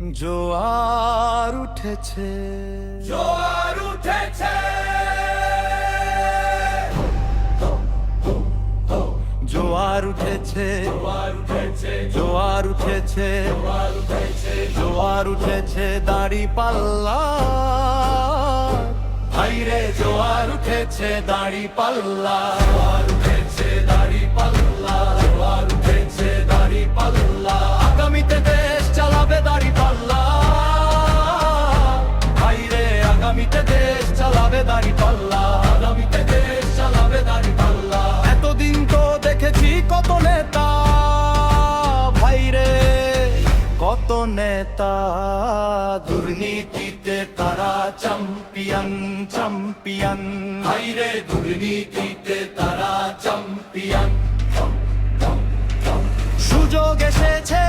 জোয়ার উঠেছে। জোয়ার উঠেছে। জোয়ার উঠেছে। জোয়ার উঠেছে। জোয়ার উঠেছে। দাড়ি পাল্লা। ভাইরে জোয়ার উঠেছে দাড়ি পাল্লা। জোয়ার উঠেছে দাড়ি পাল্লা। জোয়ার আগামীতে দেশ চালাবে পাল্লা, আগামীতে দেশ চালাবে পাল্লা। এতদিন তো দেখেছি কত নেতা ভাইরে কত নেতা। দুর্নীতিতে তারা চ্যাম্পিয়ন চ্যাম্পিয়ন হাইরে দুর্নীতিতে তারা চ্যাম্পিয়ন সুযোগ এসেছে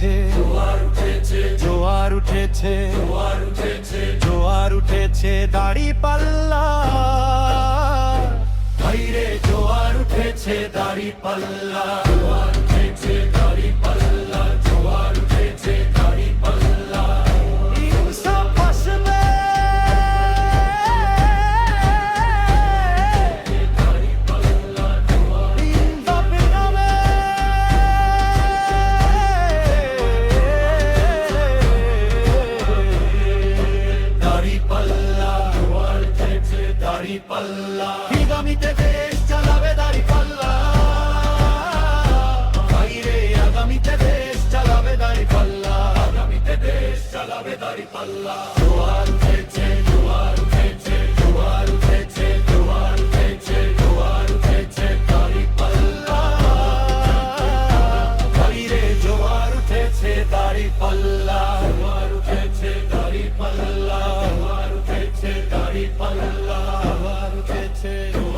উঠেছে। জোয়ার উঠেছে। জোয়ার উঠেছে দাড়ি পাল্লা। ভাইরে জোয়ার উঠেছে দাড়ি পাল্লা। পাল্লা। দেশ দাড়ি পাল্লা। আগামীতে দেশ দাড়ি পাল্লা। আগামীতে দেশ দাড়ি পাল্লা। উঠেছে জোয়ার উঠেছে উঠেছে জোয়ার উঠেছে উঠেছে পাল্লা। জোয়ার উঠেছে দাড়ি উঠেছে দাড়ি পাল্লা। উঠেছে দাড়ি take